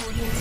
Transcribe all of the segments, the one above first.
Audio.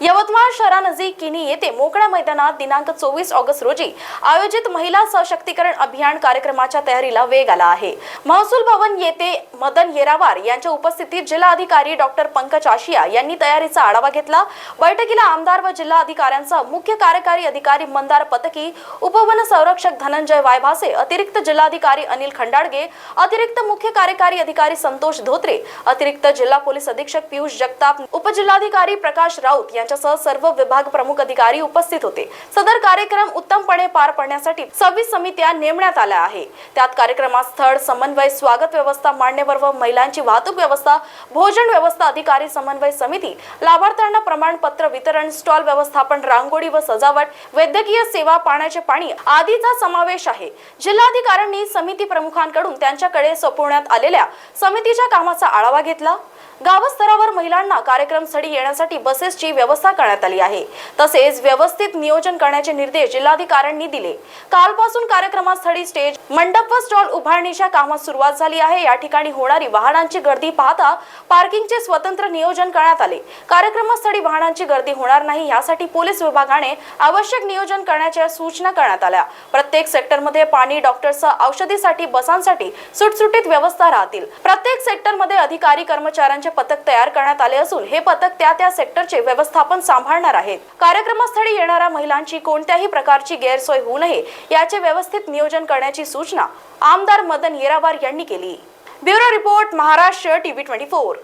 Yavatmal शहरानजीक किनी येथे मोकळ्या मैदानात दिनांक चोवीस ऑगस्ट रोजी आयोजित महिला सशक्तीकरण अभियान कार्यक्रमाच्या तयारीला वेग आला आहे. महसूल भवन येथे मदन येरावार यांच्या उपस्थितीत जिल्हाधिकारी डॉक्टर पंकज आशिया यांनी तयारीचा आढावा घेतला. बैठकीला आमदार व जिल्हा अधिकाऱ्यांचा मुख्य कार्यकारी अधिकारी मंदार पतकी उपवन संरक्षक धनंजय वायभासे अतिरिक्त जिल्हाधिकारी अनिल खंडाडगे अतिरिक्त मुख्य कार्यकारी अधिकारी संतोष धोत्रे अतिरिक्त जिल्हा पोलीस अधीक्षक पियुष जगताप उपजिल्हाधिकारी प्रकाश राऊत यांच्यासह सर्व विभाग प्रमुख अधिकारी उपस्थित होते. सदर कार्यक्रम उत्तमपणे पार पडण्यासाठी सव्वीस समित्या नेमण्यात आल्या आहे. त्यात कार्यक्रमात स्थळ समन्वय स्वागत व्यवस्था मान्यवर व महिलांची वाहतूक व्यवस्था भोजन व्यवस्था अधिकारी समन्वय समिती लाभार्थ्यांना प्रमाणपत्र वितरण स्टॉल व्यवस्थापन रांगोळी व सजावट वैद्यकीय सेवा पाण्याचे पाणी आदीचा समावेश आहे. जिल्हाधिकाऱ्यांनी समिती प्रमुखांकडून त्यांच्याकडे सोपवण्यात आलेल्या समितीच्या कामाचा आढावा घेतला. गावस्तरावर महिलांना कार्यक्रम स्थळी येण्यासाठी बसेसची व्यवस्था व्यवस्था करण्यात आली आहे. तसेच व्यवस्थित नियोजन करण्याचे निर्देश जिल्हाधिकाऱ्यांनी दिले. कालपासून कार्यक्रमास्थळी स्टेज मंडप व स्टॉल उभारणीच्या कामात सुरुवात झाली आहे. या ठिकाणी होणारी वाहनांची गर्दी पाहता पार्किंगचे स्वतंत्र नियोजन करण्यात आले. कार्यक्रमस्थळी वाहनांची गर्दी होणार नाही यासाठी पोलीस विभागाने आवश्यक नियोजन करण्याच्या सूचना करण्यात आल्या. प्रत्येक सेक्टरमध्ये पाणी डॉक्टरसह औषधीसाठी बसांसाठी सुटसुटीत व्यवस्था राहतील. प्रत्येक सेक्टरमध्ये अधिकारी कर्मचाऱ्यांचे पथक तयार करण्यात आले असून हे पथक त्या त्या सेक्टरचे व्यवस्थापन सांभाळणार आहेत. कार्यक्रमस्थळी येणाऱ्या महिलांची कोणत्याही प्रकारची गैरसोय होऊ नये याचे व्यवस्थित नियोजन करण्याची सूचना आमदार मदन येरावार यांनी केली. Bureau report Maharashtra TV twenty four.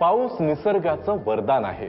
पाऊस निसर्गाचं वरदान आहे.